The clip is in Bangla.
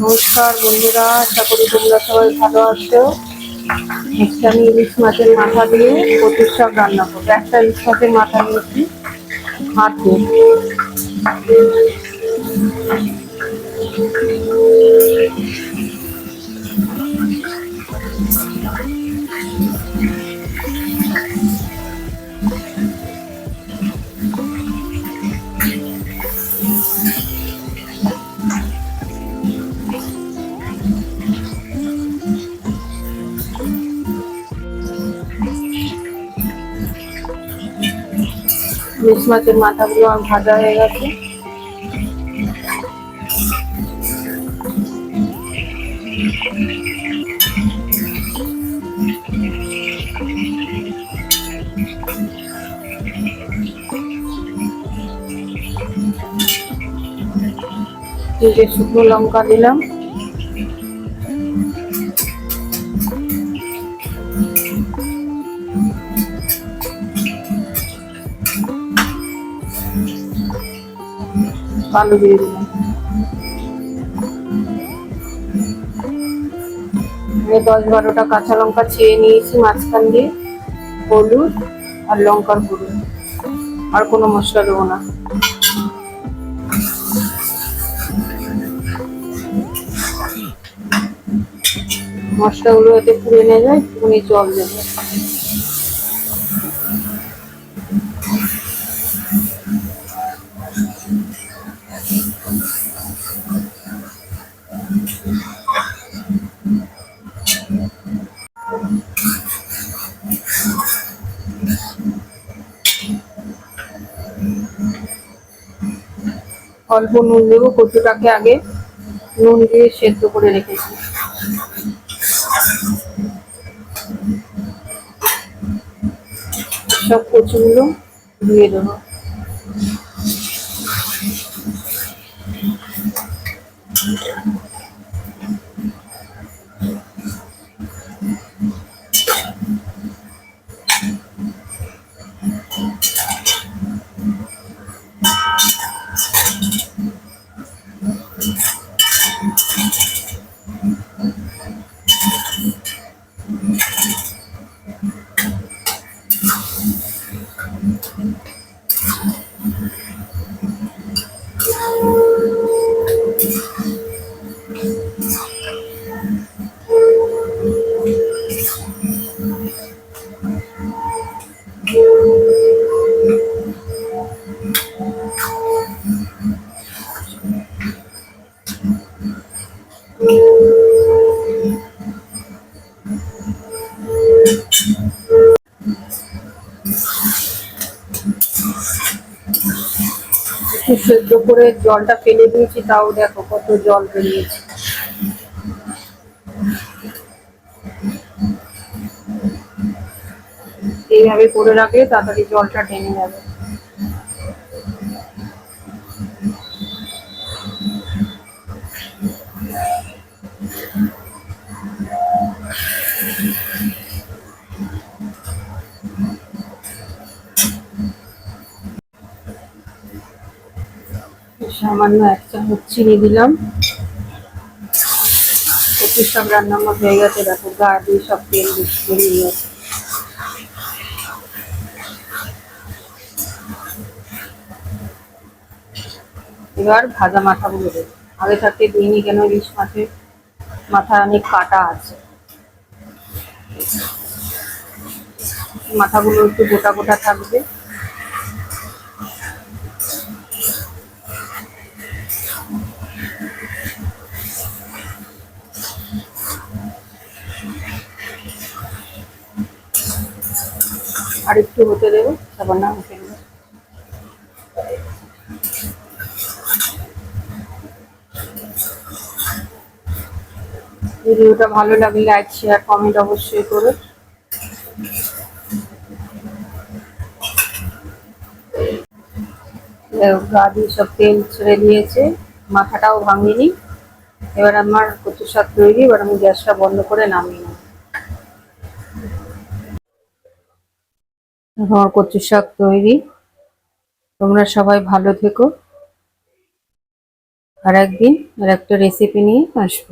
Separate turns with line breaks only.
নমস্কার বন্ধুরা, আশা করি তোমরা সবাই ভালো আছো। আজকে আমি ইলিশ মাছের মাথা দিয়ে পঁচিশ শাক রান্না করব। একটা ইলিশ মাছের মাথা নিয়েছি হাত দিয়ে। ইলিশ মাছের মাথাগুলো আমার ভাজা হয়ে গেছে। শুকনো লঙ্কা দিলাম। কালো দিয়ে দিলাম। দশ বারোটা কাঁচা লঙ্কা ছেড়ে নিয়েছি মাঝখান দিয়ে, হলুদ আর লঙ্কার গুঁড়ো। আর কোনো মশলা দেবো না। মশলাগুলো এতে পুড়ে নিয়ে যায়, একটুখানি জল দেবো। অল্প নুন দেবো কচুটাকে আগে নুন দিয়ে সেদ্ধ করে রেখেছি। সব কচুগুলো দিয়ে দেবো। Sí. সেদ্ধ করে জলটা ফেলে দিয়েছি, তাও দেখো কত জল বেরিয়েছে। এইভাবে করে রাখলে তাড়াতাড়ি জলটা টেনে যাবে। সামান্য এক চামচ চিনি দিলাম। পঁচিশ সব রান্না হয়ে গেছে, দেখো গা দিয়ে সব তেল বেরিয়ে এবার ভাজা মাথাগুলো দেবো। আগে থাকতে দিইনি কেন ইলিশ মাছের মাথা অনেক কাটা আছে। মাথাগুলো একটু গোটা গোটা থাকবে। আর একটু হতে দেবো, তারপর না উঠে দেবো ভিডিওটা ভালো লাগলে লাইক শেয়ার কমেন্ট অবশ্যই করো। গা দিয়ে সব তেল ছেড়ে দিয়েছে, মাথাটাও ভাঙিনি। এবার আমার কচু শাক তৈরি, এবার আমি গ্যাসটা বন্ধ করে নামিয়ে নেব। আমার কচু শাক তৈরি। তোমরা সবাই ভালো থেকো। আর একদিন আর একটা রেসিপি নিয়ে আসব।